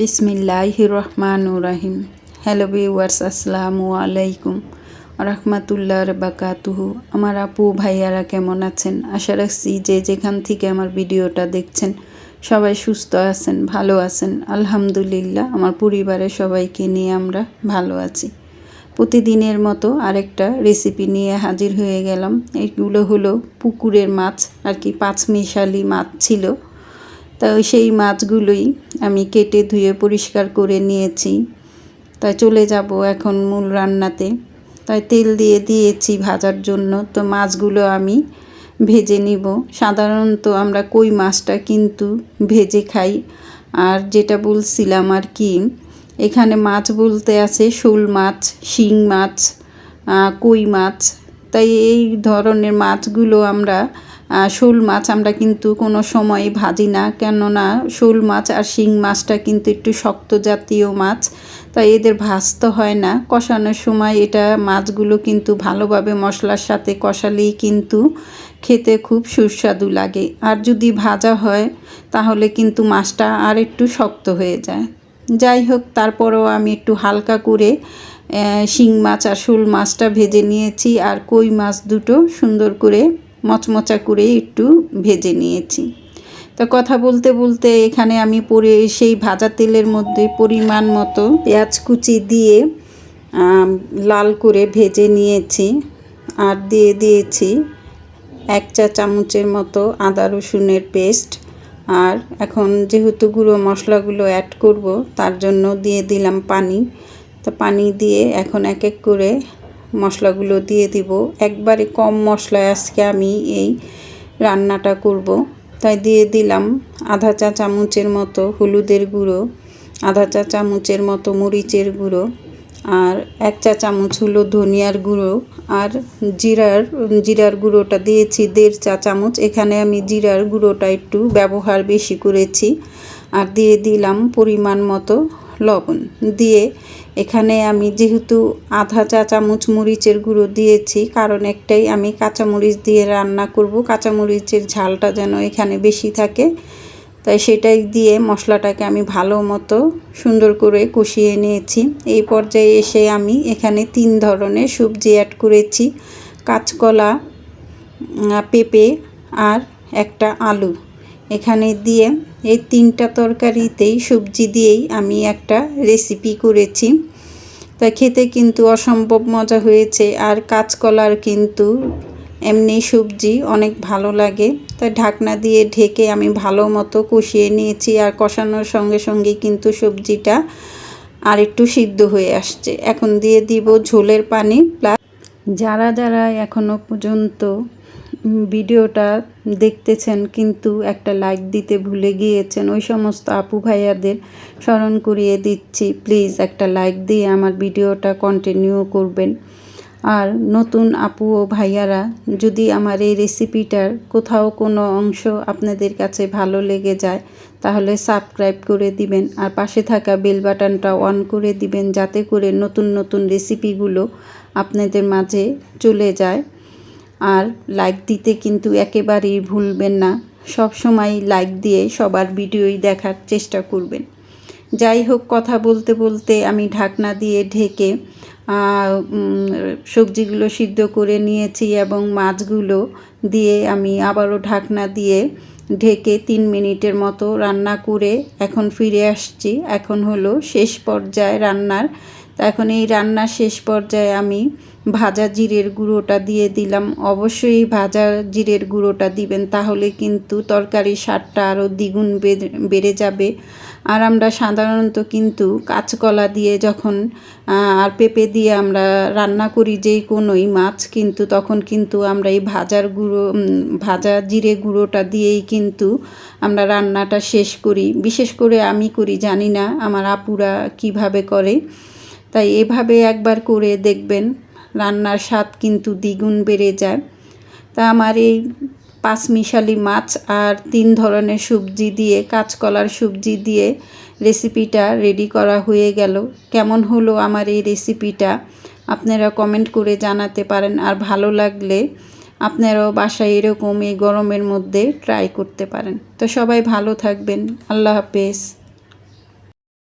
বিসমিল্লাহ রহমান রাহিম hello viewers আসসালামু আলাইকুম। রহমাতুল্লাহ বাকাতুহু আমার আপু ভাইয়ারা কেমন আছেন? আশা রাখছি যে যেখান থেকে আমার ভিডিওটা দেখছেন, সবাই সুস্থ আছেন, ভালো আছেন। আলহামদুলিল্লাহ, আমার পরিবারের সবাইকে নিয়ে আমরা ভালো আছি। প্রতিদিনের মতো আরেকটা রেসিপি নিয়ে হাজির হয়ে গেলাম। এগুলো হলো পুকুরের মাছ, আর কি পাঁচ মিশালি মাছ ছিল। তা সেই মাছগুলোই আমি কেটে ধুয়ে পরিষ্কার করে নিয়েছি। তাই চলে যাব এখন মূল রান্নাতে। তাই তেল দিয়ে দিয়েছি ভাজার জন্য। তো মাছগুলো আমি ভেজে নিব। সাধারণত আমরা কই মাছটা কিন্তু ভেজে খাই। আর যেটা বলছিলাম আর কি, এখানে মাছ বলতে আছে শোল মাছ, শিং মাছ কই মাছ। তাই এই ধরনের মাছগুলো আমরা শোল মাছ আমরা কিন্তু কোনো সময় ভাজি না। কেননা শোল মাছ আর শিং মাছটা কিন্তু একটু শক্ত জাতীয় মাছ, তাই এদের ভাজতে হয় না। কষানোর সময় এটা মাছগুলো কিন্তু ভালোভাবে মশলার সাথে কষালেই কিন্তু খেতে খুব সুস্বাদু লাগে। আর যদি ভাজা হয়, তাহলে কিন্তু মাছটা আর একটু শক্ত হয়ে যায়। যাই হোক, তারপরেও আমি একটু হালকা করে শিং মাছ আর শোল মাছটা ভেজে নিয়েছি। আর কই মাছ দুটো সুন্দর করে মচমচা করে একটু ভেজে নিয়েছি। তো কথা বলতে বলতে এখানে আমি পরে সেই ভাজা তেলের মধ্যে পরিমাণ মতো পেঁয়াজ কুচি দিয়ে লাল করে ভেজে নিয়েছি আর দিয়ে দিয়েছি এক চা চামচের মতো আদা রসুনের পেস্ট। আর এখন যেহেতু গুঁড়ো মশলাগুলো অ্যাড করব, তার জন্য দিয়ে দিলাম পানি। তো পানি দিয়ে এখন এক এক করে মশলাগুলো দিয়ে দিব। একবারে কম মশলায় আজকে আমি এই রান্নাটা করব। তাই দিয়ে দিলাম আধা চা চামচের মতো হলুদের গুঁড়ো, আধা চা চামচের মতো মরিচের গুঁড়ো আর এক চা চামচ হলো ধনিয়ার গুঁড়ো আর জিরার জিরার গুঁড়োটা দিয়েছি দেড় চা চামচ। এখানে আমি জিরার গুঁড়োটা একটু ব্যবহার বেশি করেছি। আর দিয়ে দিলাম পরিমাণ মতো লবণ দিয়ে এখানে আমি যেহেতু আধা চা চামচ মরিচের গুঁড়ো দিয়েছি, কারণ একটাই আমি কাঁচামরিচ দিয়ে রান্না করব। কাঁচামরিচের ঝালটা যেন এখানে বেশি থাকে, তাই সেটাই দিয়ে মশলাটাকে আমি ভালো মতো সুন্দর করে কষিয়ে নিয়েছি। এই পর্যায়ে এসে আমি এখানে তিন ধরনের সবজি অ্যাড করেছি, কাঁচকলা পেঁপে আর একটা আলু। এখানে দিয়ে এই তিনটা তরকারিতেই সবজি দিয়েই আমি একটা রেসিপি করেছি। তা খেতে কিন্তু অসম্ভব মজা হয়েছে আর কাঁচকলার কিন্তু এমনি সবজি অনেক ভালো লাগে। তাই ঢাকনা দিয়ে ঢেকে আমি ভালো মতো কষিয়ে নিয়েছি আর কষানোর সঙ্গে সঙ্গে কিন্তু সবজিটা আর একটু সিদ্ধ হয়ে আসছে। এখন দিয়ে দিব ঝোলের পানি। প্লাস যারা যারা এখনও পর্যন্ত ভিডিওটা দেখতেছেন কিন্তু একটা লাইক দিতে ভুলে গিয়েছেন। ওই সমস্ত আপু ভাইয়াদের স্মরণ করিয়ে দিচ্ছি। প্লিজ একটা লাইক দিয়ে আমার ভিডিওটা কন্টিনিউ করবেন। আর নতুন আপু ও ভাইয়ারা, যদি আমার এই রেসিপিটার কোথাও কোনো অংশ আপনাদের কাছে ভালো লেগে যায়, তাহলে সাবস্ক্রাইব করে দিবেন আর পাশে থাকা বেল বাটনটা অন করে দিবেন, যাতে করে নতুন নতুন রেসিপিগুলো আপনাদের মাঝে চলে যায়। আর লাইক দিতে কিন্তু একেবারেই ভুলবেন না। সব সময় লাইক দিয়ে সবার ভিডিওই দেখার চেষ্টা করবেন। যাই হোক, কথা বলতে বলতে আমি ঢাকনা দিয়ে ঢেকে সবজিগুলো সিদ্ধ করে নিয়েছি এবং মাছগুলো দিয়ে আমি আবারও ঢাকনা দিয়ে ঢেকে তিন মিনিটের মতো রান্না করে এখন ফিরে আসছি। এখন হলো শেষ পর্যায়ে রান্নার তা এখন এই রান্নার শেষ পর্যায়ে আমি ভাজা জিরের গুঁড়োটা দিয়ে দিলাম। অবশ্যই ভাজা জিরের গুঁড়োটা দিবেন, তাহলে কিন্তু তরকারির স্বাদটা আরও দ্বিগুণ বেড়ে যাবে। আর আমরা সাধারণত কিন্তু কাঁচকলা দিয়ে যখন আর পেঁপে দিয়ে আমরা রান্না করি যেই কোনোই মাছ, কিন্তু তখন কিন্তু আমরা এই ভাজার গুঁড়ো ভাজা জিরে গুঁড়োটা দিয়েই কিন্তু আমরা রান্নাটা শেষ করি। বিশেষ করে আমি করি, জানি না আমার আপুরা কীভাবে করে। তাই এভাবে একবার করে দেখবেন, রান্নার স্বাদ কিন্তু দ্বিগুণ বেড়ে যায়। তা আমার এই পাঁচমিশালি মাছ আর তিন ধরনের সবজি দিয়ে, কাঁচকলার সবজি দিয়ে রেসিপিটা রেডি করা হয়ে গেল। কেমন হলো আমার এই রেসিপিটা আপনারা কমেন্ট করে জানাতে পারেন আর ভালো লাগলে আপনারাও বাসায় এরকম এই গরমের মধ্যে ট্রাই করতে পারেন। তো সবাই ভালো থাকবেন। আল্লাহ হাফেজ।